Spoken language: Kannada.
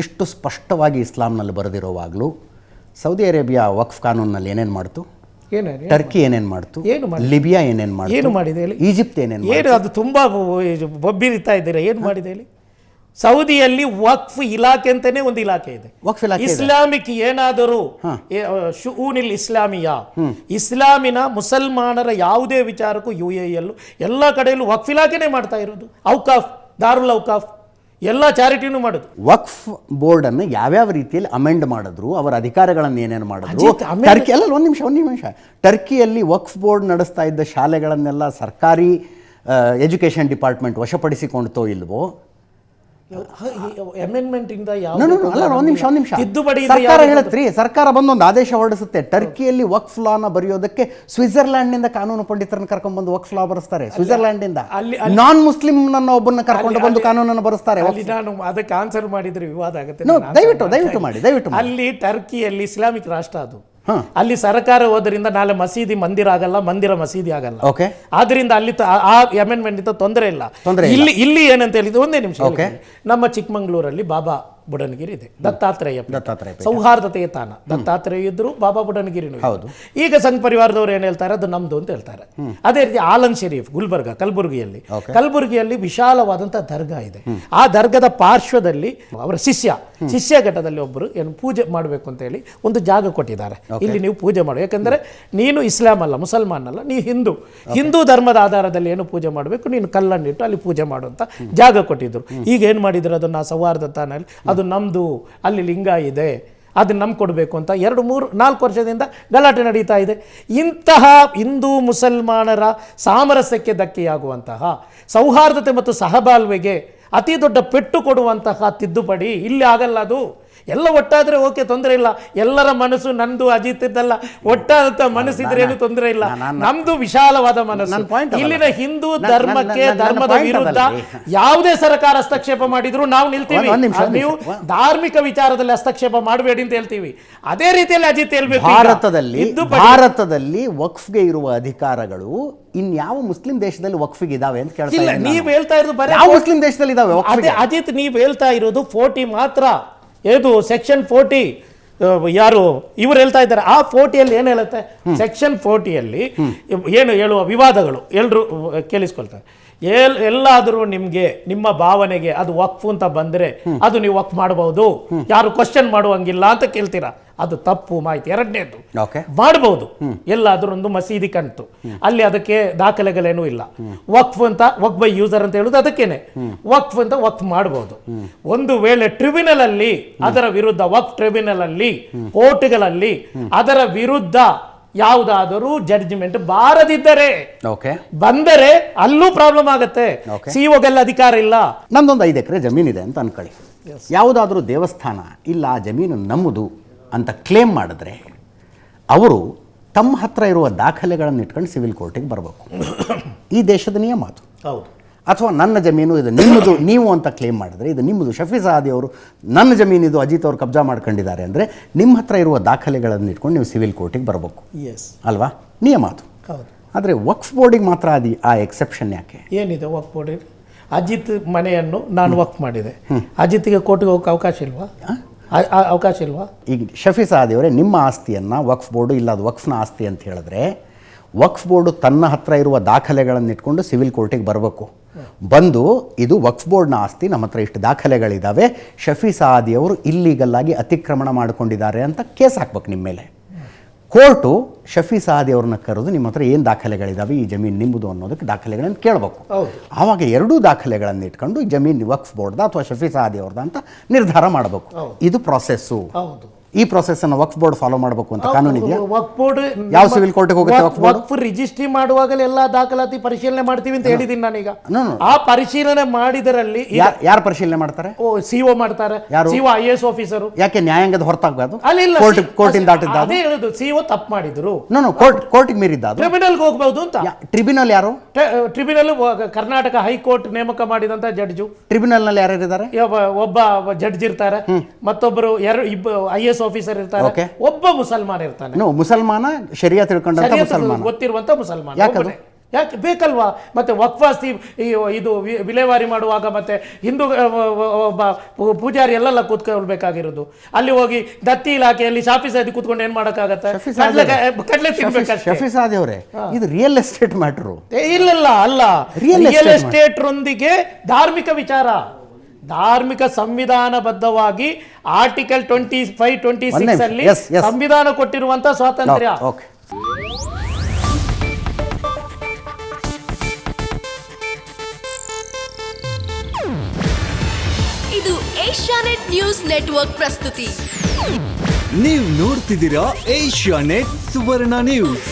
ಇಷ್ಟು ಸ್ಪಷ್ಟವಾಗಿ ಇಸ್ಲಾಂನಲ್ಲಿ ಬರೆದಿರುವಾಗಲೂ ಸೌದಿ ಅರೇಬಿಯಾ ವಕ್ಫ್ ಕಾನೂನಲ್ಲಿ ಏನೇನು ಮಾಡ್ತು? ಟರ್ಕಿ ಏನೇನು ಮಾಡ್ತು? ಏನು ಮಾಡಿ ಲಿಬಿಯಾ ಏನೇನು ಮಾಡ್ತು? ಏನು ಮಾಡಿದೆ ಹೇಳಿ? ಈಜಿಪ್ಟ್ ಏನೇನು ಏನು ಅದು ತುಂಬಾ ಬೊಬ್ಬಿರಿತಾ ಇದ್ದೀರಾ? ಏನು ಮಾಡಿದೆ ಹೇಳಿ? ಸೌದಿಯಲ್ಲಿ ವಕ್ಫ್ ಇಲಾಖೆ ಅಂತಾನೆ ಒಂದು ಇಲಾಖೆ ಇದೆ. ವಕ್ಫ್ ಇಲಾಖೆ. ಇಸ್ಲಾಮಿಕ್ ಏನಾದರೂ ಶೂನಿಲ್ ಇಸ್ಲಾಮಿಯಾ ಇಸ್ಲಾಮಿನ ಮುಸಲ್ಮಾನರ ಯಾವುದೇ ವಿಚಾರಕ್ಕೂ ಯು ಎ ಎಲ್ಲೂ ಎಲ್ಲ ಕಡೆಯಲ್ಲೂ ವಕ್ಫ್ ಇಲಾಖೆನೇ ಮಾಡ್ತಾ ಇರೋದು. ಔಕಾಫ್ ದಾರುಲ್ ಔಕಾಫ್ ಎಲ್ಲ ಚಾರಿಟಿನೂ ಮಾಡುದು. ವಕ್ಫ್ ಬೋರ್ಡ್ ಅನ್ನು ಯಾವ್ಯಾವ ರೀತಿಯಲ್ಲಿ ಅಮೆಂಡ್ ಮಾಡಿದ್ರು ಅವರ ಅಧಿಕಾರಗಳನ್ನು ಏನೇನು ಮಾಡಿದ್ರು. ಟರ್ಕಿ ಅಲ್ಲ ಒಂದು ನಿಮಿಷ ಒಂದು ನಿಮಿಷ. ಟರ್ಕಿಯಲ್ಲಿ ವಕ್ಫ್ ಬೋರ್ಡ್ ನಡೆಸ್ತಾ ಇದ್ದ ಶಾಲೆಗಳನ್ನೆಲ್ಲ ಸರ್ಕಾರಿ ಎಜುಕೇಷನ್ ಡಿಪಾರ್ಟ್ಮೆಂಟ್ ವಶಪಡಿಸಿಕೊಂಡ್ತೋ ಇಲ್ವೋ ಅಮೆಂಡ್ಮೆಂಟ್ ಇಂದ No, no, ಯಾವ ಅಲ್ಲ ಒಂದು ನಿಮಿಷ ಒಂದು ನಿಮಿಷ. ತಿದ್ದುಪಡಿಯಿಂದ ಸರ್ಕಾರ ಹೇಳತ್ರಿ ಸರ್ಕಾರ ಬಂದು ಒಂದು ಆದೇಶ ಹೊರಡಿಸುತ್ತೆ. ಟರ್ಕಿಯಲ್ಲಿ ವಕ್ಫ್ ಲಾನ ಬರೆಯೋದಕ್ಕೆ ಸ್ವಿಟ್ಜರ್ಲ್ಯಾಂಡ್ನಿಂದ ಕಾನೂನು ಪಂಡಿತರನ್ನು ಕರ್ಕೊಂಡು ಬಂದು ವಕ್ಫ್ ಲಾ ಬರೆಸ್ತಾರೆ ಸ್ವಿಟ್ಜರ್ಲ್ಯಾಂಡ್ ಇಂದ ಅಲ್ಲಿ- ನಾನ್ ಮುಸ್ಲಿಂ ನನ್ನ ಒಬ್ಬನ್ನ ಕರ್ಕೊಂಡು ಬಂದು ಕಾನೂನನ್ನು ಬರೆಸ್ತಾರೆ ನಾನು ಅದಕ್ಕೆ ಆನ್ಸರ್ ಮಾಡಿದ್ರೆ ವಿವಾದ ಆಗುತ್ತೆ. ದಯವಿಟ್ಟು ದಯವಿಟ್ಟು ಮಾಡಿ ದಯವಿಟ್ಟು ಅಲ್ಲಿ ಟರ್ಕಿಯಲ್ಲಿ ಇಸ್ಲಾಮಿಕ್ ರಾಷ್ಟ್ರ ಅದು. ಅಲ್ಲಿ ಸರ್ಕಾರ ಹೋದ್ರಿಂದ ನಾಳೆ ಮಸೀದಿ ಮಂದಿರ ಆಗಲ್ಲ ಮಂದಿರ ಮಸೀದಿ ಆಗಲ್ಲ. ಓಕೆ. ಆದ್ರಿಂದ ಅಲ್ಲಿ ಆ- ಅಮೆಂಡ್ಮೆಂಟ್ ಇಂದ ತೊಂದರೆ ಇಲ್ಲ. ಇಲ್ಲಿ. ಇಲ್ಲಿ ಏನಂತ ಹೇಳಿದ್ರು ಒಂದೇ ನಿಮಿಷ. ನಮ್ಮ ಚಿಕ್ಕಮಂಗ್ಳೂರಲ್ಲಿ ಬಾಬಾ ಬುಡನಗಿರಿ ಇದೆ ದತ್ತಾತ್ರೇಯ. ದತ್ತಾತ್ರೇಯ. ಸೌಹಾರ್ದತೆಯ ತಾಣ. ದತ್ತಾತ್ರೇಯ ಇದ್ರು ಬಾಬಾ ಬುಡನಗಿರಿ ಹೌದು. ಈಗ ಸಂಘ ಪರಿವಾರದವ್ರು ಏನ್ ಹೇಳ್ತಾರೆ? ಅದು ನಮ್ದು ಅಂತ ಹೇಳ್ತಾರೆ. ಅದೇ ರೀತಿ ಆಲನ್ ಶರೀಫ್ ಗುಲ್ಬರ್ಗ ಕಲಬುರಗಿಯಲ್ಲಿ. ಕಲಬುರ್ಗಿಯಲ್ಲಿ ಕಲಬುರಗಿಯಲ್ಲಿ ವಿಶಾಲವಾದಂತಹ ದರ್ಗಾ ಇದೆ. ಆ ದರ್ಗದ ಪಾರ್ಶ್ವದಲ್ಲಿ ಅವರ ಶಿಷ್ಯ ಶಿಷ್ಯ ಘಟ್ಟದಲ್ಲಿ ಒಬ್ಬರು ಏನು ಪೂಜೆ ಮಾಡಬೇಕು ಅಂತ ಹೇಳಿ ಒಂದು ಜಾಗ ಕೊಟ್ಟಿದ್ದಾರೆ. ಇಲ್ಲಿ ನೀವು ಪೂಜೆ ಮಾಡು. ಯಾಕಂದ್ರೆ ನೀನು ಇಸ್ಲಾಂ ಅಲ್ಲ ಮುಸಲ್ಮಾನ್ ಅಲ್ಲ ನೀ ಹಿಂದೂ. ಹಿಂದೂ ಧರ್ಮದ ಆಧಾರದಲ್ಲಿ ಏನು ಪೂಜೆ ಮಾಡಬೇಕು? ನೀನು ಕಲ್ಲನ್ನಿಟ್ಟು ಅಲ್ಲಿ ಪೂಜೆ ಮಾಡುವಂತ ಜಾಗ ಕೊಟ್ಟಿದ್ರು. ಈಗ ಏನು ಮಾಡಿದ್ರು ಅದನ್ನ ಸೌಹಾರ್ದ ತಾನಲ್ಲಿ ಅದು ನಮ್ಮದು ಅಲ್ಲಿ ಲಿಂಗ ಇದೆ ಅದನ್ನು ನಮ್ಗೆ ಕೊಡಬೇಕು ಅಂತ ಎರಡು ಮೂರು, ನಾಲ್ಕು ವರ್ಷದಿಂದ ಗಲಾಟೆ ನಡೀತಾ ಇದೆ. ಇಂತಹ ಹಿಂದೂ ಮುಸಲ್ಮಾನರ ಸಾಮರಸ್ಯಕ್ಕೆ ಧಕ್ಕೆಯಾಗುವಂತಹ, ಸೌಹಾರ್ದತೆ ಮತ್ತು ಸಹಬಾಳ್ವೆಗೆ ಅತಿ ದೊಡ್ಡ ಪೆಟ್ಟು ಕೊಡುವಂತಹ ತಿದ್ದುಪಡಿ ಇಲ್ಲಿ ಆಗಲ್ಲ ಅದು. ಎಲ್ಲ ಒಟ್ಟಾದರೆ ಓಕೆ ತೊಂದರೆ ಇಲ್ಲ. ಎಲ್ಲರ ಮನಸ್ಸು ನಂದು ಅಜಿತ್ ಇದ್ದಲ್ಲ. ಒಟ್ಟಾದಂತ ಮನಸ್ಸಿದ್ರೆ ಏನು ತೊಂದರೆ ಇಲ್ಲ. ನಮ್ದು ವಿಶಾಲವಾದ ಮನಸ್ಸು. ಇಲ್ಲಿನ ಹಿಂದೂ ಧರ್ಮಕ್ಕೆ ಧರ್ಮದ ವಿರುದ್ಧ. ಯಾವುದೇ ಸರ್ಕಾರ ಹಸ್ತಕ್ಷೇಪ ಮಾಡಿದ್ರು ನಾವು ನಿಲ್ತೀವಿ. ನೀವು ಧಾರ್ಮಿಕ ವಿಚಾರದಲ್ಲಿ ಹಸ್ತಕ್ಷೇಪ ಮಾಡಬೇಡಿ ಅಂತ ಹೇಳ್ತೀವಿ. ಅದೇ ರೀತಿಯಲ್ಲಿ ಅಜಿತ್ ಹೇಳ್ಬೇಕು. ಭಾರತದಲ್ಲಿ ಭಾರತದಲ್ಲಿ ವಕ್ಫ್ಗೆ ಇರುವ ಅಧಿಕಾರಗಳು ಇನ್ಯಾವ ಮುಸ್ಲಿಂ ದೇಶದಲ್ಲಿ ವಕ್ಫಿಗೆ ಇದಾವೆ ಅಂತ ಕೇಳ್ತಾ ನೀವು ಹೇಳ್ತಾ ಇರೋದು ಬರೀ ಯಾವ ಮುಸ್ಲಿಂ ದೇಶದಲ್ಲಿ ಇದಾವೆ ಅಜಿತ್ ನೀವು ಹೇಳ್ತಾ ಇರೋದು ಫೋರ್ಟಿ ಮಾತ್ರ ಏದು ಸೆಕ್ಷನ್ ಫೋರ್ಟಿ ಯಾರು ಇವ್ರು ಹೇಳ್ತಾ ಇದ್ದಾರೆ. ಆ ಫೋರ್ಟಿಯಲ್ಲಿ ಏನು ಹೇಳುತ್ತೆ? ಸೆಕ್ಷನ್ ಫೋರ್ಟಿಯಲ್ಲಿ ಏನು ಹೇಳುವ ವಿವಾದಗಳು? ಎಲ್ಲರೂ ಕೇಳಿಸ್ಕೊಳ್ತಾರೆ. ಎಲ್ ಎಲ್ಲಾದರೂ ನಿಮಗೆ ನಿಮ್ಮ ಭಾವನೆಗೆ ಅದು ವಕ್ಫು ಅಂತ ಬಂದ್ರೆ ಅದು ನೀವು ವಕ್ಫ್ ಮಾಡಬಹುದು ಯಾರು ಕ್ವಶನ್ ಮಾಡುವಂಗಿಲ್ಲ ಅಂತ ಕೇಳ್ತೀರಾ? ಅದು ತಪ್ಪು ಮಾಹಿತಿ. ಎರಡನೇದು. ಮಾಡಬಹುದು ಎಲ್ಲಾದರೂ ಒಂದು ಮಸೀದಿ ಕಂತು. ಅಲ್ಲಿ ಅದಕ್ಕೆ ದಾಖಲೆಗಳೇನೂ ಇಲ್ಲ. ವಕ್ಫ್ ಅಂತ ವಕ್ ಬೈ ಯೂಸರ್ ಅಂತ ಹೇಳುದು ಅದಕ್ಕೇನೆ. ವಕ್ಫ್ ಅಂತ ವಕ್ಫ್ ಮಾಡಬಹುದು ಒಂದು ವೇಳೆ ಟ್ರಿಬ್ಯುನಲ್ ಅಲ್ಲಿ ಅದರ ವಿರುದ್ಧ ವಕ್ಫ್ ಟ್ರಿಬ್ಯುನಲ್ ಅಲ್ಲಿ ಕೋರ್ಟ್ಗಳಲ್ಲಿ ಅದರ ವಿರುದ್ಧ ಯಾವುದಾದರೂ ಜಡ್ಜ್ಮೆಂಟ್ ಬಾರದಿದ್ದರೆ ಓಕೆ ಬಂದರೆ ಅಲ್ಲೂ ಪ್ರಾಬ್ಲಮ್ ಆಗುತ್ತೆ. ಸಿಇಒಗೆಲ್ಲ ಸಿಒಗೆಲ್ಲ ಅಧಿಕಾರ ಇಲ್ಲ. ನಮ್ದೊಂದು ಐದು ಎಕರೆ ಜಮೀನಿದೆ ಅಂತ ಅನ್ಕೊಳ್ಳಿ. ಯಾವುದಾದ್ರೂ ದೇವಸ್ಥಾನ ಇಲ್ಲ ಆ ಜಮೀನು ನಮ್ಮದು ಅಂತ ಕ್ಲೇಮ್ ಮಾಡಿದ್ರೆ ಅವರು ತಮ್ಮ ಹತ್ರ ಇರುವ ದಾಖಲೆಗಳನ್ನು ಇಟ್ಕೊಂಡು ಸಿವಿಲ್ ಕೋರ್ಟಿಗೆ ಬರಬೇಕು. ಈ ದೇಶದ ನಿಯಮ ಅದು. ಹೌದು. ಅಥವಾ ನನ್ನ ಜಮೀನು ಇದು ನಿಮ್ಮದು ನೀವು ಅಂತ ಕ್ಲೇಮ್ ಮಾಡಿದ್ರೆ ಇದು ನಿಮ್ಮದು. ಶಫಿ ಸಹಾದಿ ಅವರು ನನ್ನ ಜಮೀನಿದು ಅಜಿತ್ ಅವರು ಕಬ್ಜಾ ಮಾಡ್ಕೊಂಡಿದ್ದಾರೆ ಅಂದರೆ ನಿಮ್ಮ ಹತ್ರ ಇರುವ ದಾಖಲೆಗಳನ್ನು ಇಟ್ಕೊಂಡು ನೀವು ಸಿವಿಲ್ ಕೋರ್ಟಿಗೆ ಬರಬೇಕು. ಎಸ್ ಅಲ್ವಾ? ನಿಯಮ ಅದು. ಹೌದು. ಆದರೆ ವಕ್ಫ್ ಬೋರ್ಡಿಗೆ ಮಾತ್ರ ಅದು ಆ ಎಕ್ಸೆಪ್ಷನ್ ಯಾಕೆ? ಏನಿದೆ ವಕ್ಫ್ ಬೋರ್ಡ್ ಅಜಿತ್ ಮನೆಯನ್ನು ನಾನು ವಕ್ ಮಾಡಿದೆ. ಅಜಿತ್ಗೆ ಕೋರ್ಟಿಗೆ ಹೋಗಕ್ಕೆ ಅವಕಾಶ ಇಲ್ವಾ? ಆ- ಆ- ಅವಕಾಶ ಇಲ್ವಾ? ಈಗ ಶಫಿ ಸಹಾದಿ ಅವರೇ ನಿಮ್ಮ ಆಸ್ತಿಯನ್ನು ವಕ್ಫ್ ಬೋರ್ಡು ಇಲ್ಲ ಅದು ವಕ್ಫ್ನ ಆಸ್ತಿ ಅಂತ ಹೇಳಿದ್ರೆ ವಕ್ಫ್ ಬೋರ್ಡು ತನ್ನ ಹತ್ರ ಇರುವ ದಾಖಲೆಗಳನ್ನು ಇಟ್ಕೊಂಡು ಸಿವಿಲ್ ಕೋರ್ಟಿಗೆ ಬರಬೇಕು. ಬಂದು ಇದು ವಕ್ಫ್ ಬೋರ್ಡ್ನ ಆಸ್ತಿ ನಮ್ಮ ಹತ್ರ ಇಷ್ಟು ದಾಖಲೆಗಳಿದ್ದಾವೆ ಶಫಿ ಸಾದಿಯವರು ಅವರು ಇಲ್ಲೀಗಲ್ ಅತಿಕ್ರಮಣ ಮಾಡಿಕೊಂಡಿದ್ದಾರೆ ಅಂತ ಕೇಸ್ ಹಾಕ್ಬೇಕು ನಿಮ್ಮ ಮೇಲೆ. ಕೋರ್ಟು ಶಫಿ ಸಾದಿ ಅವ್ರನ್ನ ಕರೆದು ನಿಮ್ಮ ಹತ್ರ ಏನು ದಾಖಲೆಗಳಿದ್ದಾವೆ ಈ ಜಮೀನು ನಿಮ್ಮದು ಅನ್ನೋದಕ್ಕೆ ದಾಖಲೆಗಳನ್ನು ಕೇಳಬೇಕು. ಆವಾಗ ಎರಡೂ ದಾಖಲೆಗಳನ್ನು ಇಟ್ಕೊಂಡು ಜಮೀನು ವಕ್ಫ್ ಬೋರ್ಡ್ದ ಅಥವಾ ಶಫಿ ಸಾದಿ ಅವ್ರದ್ದು ಅಂತ ನಿರ್ಧಾರ ಮಾಡಬೇಕು. ಇದು ಪ್ರಾಸೆಸ್ಸು ಹೌದು. ಈ ಪ್ರೊಸೆಸ್ ಅನ್ನು ವಕ್ಫ್ ಬೋರ್ಡ್ ಫಾಲೋ ಮಾಡಬೇಕು ಅಂತ ಕಾನೂನು ಇದೆಯಾ ವಕ್ ಬೋರ್ಡ್ ಯಾವ ಸಿವಿಲ್ ಕೋರ್ಟ್ಗೆ ಹೋಗುತ್ತೆ ವಕ್ಫ್ ಬೋರ್ಡ್? ವಕ್ಫ್ ರಿಜಿಸ್ಟ್ರಿ ಮಾಡುವಾಗಲೇ ಎಲ್ಲ ದಾಖಲಾತಿ ಪರಿಶೀಲನೆ ಮಾಡ್ತೀವಿ ಅಂತ ಹೇಳಿದ್ದೀನಿ ನಾನೀಗ. ಆ ಪರಿಶೀಲನೆ ಮಾಡಿದರಲ್ಲಿ ಯಾರು ಪರಿಶೀಲನೆ ಮಾಡ್ತಾರೆ? ಓ ಸಿಒ ಮಾಡ್ತಾರೆ. ಯಾರು? ಸಿಒ ಐ ಎಸ್ ಆಫೀಸರು ಯಾಕೆ ನ್ಯಾಯಾಂಗದ ಹೊರತಾಗಬಾರ್ದು? ಅಲ್ಲಿ ಇಲ್ಲ ಕೋರ್ಟ್ ಕೋರ್ಟಿಂದ ದಾಟಿದ್ದ ಅದೇ? ಹೇಳುದು ಸಿಒ ತಪ್ಪು ಮಾಡಿದ್ರು. ನೋ ನೋ ಕೋರ್ಟ್ಗೆ ಮೀರಿದ್ದ ಅದು? ಟ್ರಿಬ್ಯುನಲ್ಗೆ ಹೋಗಬಹುದು ಅಂತ. ಟ್ರಿಬ್ಯುನಲ್ ಯಾರು? ಟ್ರಿಬ್ಯುನಲ್ ಕರ್ನಾಟಕ ಹೈಕೋರ್ಟ್ ನೇಮಕ ಮಾಡಿದಂತ ಜಡ್ಜು ಟ್ರಿಬ್ಯುನಲ್ನಲ್ಲಿ ಯಾರು ಇದ್ದಾರೆ ಒಬ್ಬ ಜಡ್ಜ್ ಇರ್ತಾರೆ. ಮತ್ತೊಬ್ಬರು ಎರಡು ಐ ಎಸ್ ಆಫೀಸರ್ ಇರ್ತಾರೆ ಒಬ್ಬ ಮುಸಲ್ಮಾನ್ ಇರ್ತಾನೆ. ಮುಸಲ್ಮಾನ ಶರಿಯಾ ತಿಳ್ಕೊಂಡಂತ ಶರೀಯತ್ ಮುಸಲ್ಮಾನ. ಗೊತ್ತಿರುವಂತ ಮುಸಲ್ಮಾನ್? ಯಾಕೆ ಬೇಕಲ್ವಾ? ಮತ್ತೆ ವಕ್ಫಾಸ್ತಿ ಇದು ವಿಲೇವಾರಿ ಮಾಡುವಾಗ ಮತ್ತೆ ಹಿಂದೂ ಒಬ್ಬ ಪೂಜಾರಿ ಎಲ್ಲೆಲ್ಲ ಕೂತ್ಕೊಳ್ಬೇಕಾಗಿರೋದು. ಅಲ್ಲಿ ಹೋಗಿ ದತ್ತಿ ಇಲಾಖೆಯಲ್ಲಿ ಶಾಫಿ ಸಾದಿ ಕೂತ್ಕೊಂಡು ಏನ್ ಮಾಡೋಕ್ಕಾಗತ್ತೆ? ಕಡಲೆ ಶಫಿ- ಸಾದಿ ಅವರೇ. ಇದು ರಿಯಲ್ ಎಸ್ಟೇಟ್ ಮ್ಯಾಟ್ರು ಇಲ್ಲ ಅಲ್ಲ. ರಿಯಲ್ ಎಸ್ಟೇಟ್ ರೊಂದಿಗೆ ಧಾರ್ಮಿಕ ವಿಚಾರ. ಧಾರ್ಮಿಕ ಸಂವಿಧಾನಬದ್ಧವಾಗಿ article twenty five twenty six. ಅಲ್ಲಿ. ಸಂವಿಧಾನ ಕೊಟ್ಟಿರುವಂತ ಸ್ವಾತಂತ್ರ್ಯ ಓಕೆ ಇದು ಏಷ್ಯಾನೆಟ್ ನ್ಯೂಸ್ ನೆಟ್ವರ್ಕ್ ಪ್ರಸ್ತುತಿ ನೀವು ನೋಡ್ತಿದ್ದೀರಾ ಏಷ್ಯಾ ನೆಟ್ ಸುವರ್ಣ ನ್ಯೂಸ್